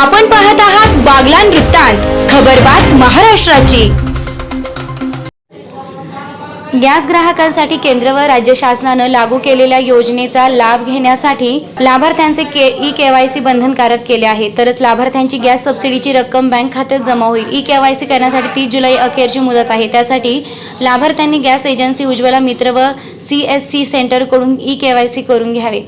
आपण पाहत आहात बागलान वृत्तांत खबरबात महाराष्ट्राची. गॅस ग्राहकांसाठी केंद्र व राज्य शासनानं लागू केलेल्या योजनेचा लाभ घेण्यासाठी लाभार्थ्यांचे के ई केवायसी बंधनकारक केले आहे. तरच लाभार्थ्यांची गॅस सबसिडीची रक्कम बँक खात्यात जमा होईल. ई केवायसी करण्यासाठी तीस जुलै अखेरची मुदत आहे. त्यासाठी लाभार्थ्यांनी गॅस एजन्सी उज्ज्वला मित्र व सी एस सी सेंटरकडून ई केवायसी करून घ्यावे.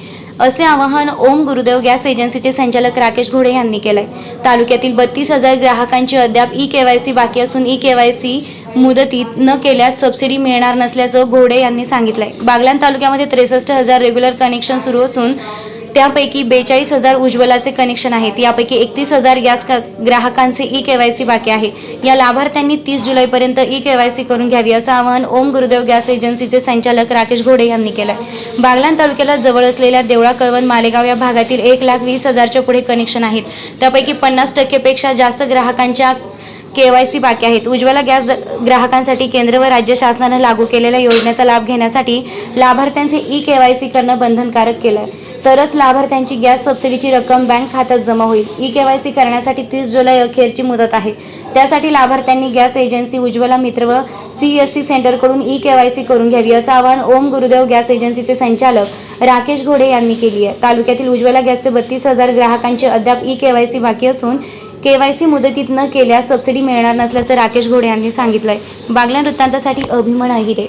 असे आवाहन ओम गुरुदेव गॅस एजन्सीचे संचालक राकेश घोडे यांनी केलंय. तालुक्यातील बत्तीस हजार ग्राहकांची अद्याप ई केवायसी बाकी असून ई केवायसी मुदतीत न केल्यास सबसिडी मिळणार नसल्याचं घोडे यांनी सांगितलंय. बागलान तालुक्यामध्ये त्रेसष्ट हजार रेग्युलर कनेक्शन सुरू असून त्यापैकी बेचाळीस हजार उज्ज्वलाचे कनेक्शन आहेत. यापैकी एकतीस हजार गॅस ग्राहकांचे ई केवायसी बाकी आहे. या लाभार्थ्यांनी तीस जुलैपर्यंत ई केवायसी करून घ्यावी असं आवाहन ओम गुरुदेव गॅस एजन्सीचे संचालक राकेश घोडे यांनी केलं बागलाण तालुक्याला जवळ असलेल्या देवळा कळवण मालेगाव या भागातील एक लाख वीस हजारच्या पुढे कनेक्शन आहेत. त्यापैकी पन्नास टक्केपेक्षा जास्त ग्राहकांच्या केवायसी बाकी आहेत. उज्ज्वला गॅस द- ग्राहकांसाठी केंद्र व राज्य शासनानं लागू केलेल्या योजनेचा लाभ घेण्यासाठी लाभार्थ्यांचे ई केवायसी करणं बंधनकारक केलं आहे तरच लाभार्थ्यांची गॅस सबसिडीची रक्कम बँक खात्यात जमा होईल. ई केवायसी करण्यासाठी तीस जुलै अखेरची मुदत आहे. त्यासाठी लाभार्थ्यांनी गॅस एजन्सी उज्ज्वला मित्र व सी एस सी सेंटरकडून ई केवायसी करून घ्यावी असं आवाहन ओम गुरुदेव गॅस एजन्सीचे संचालक राकेश घोडे यांनी केली आहे. तालुक्यातील उज्ज्वला गॅसचे बत्तीस हजार ग्राहकांचे अद्याप ई केवायसी बाकी असून केवायसी मुदतीत न केल्यास सबसिडी मिळणार नसल्याचं राकेश घोडे यांनी सांगितलंय. बागला वृत्तांतासाठी अभिमन अहिरे.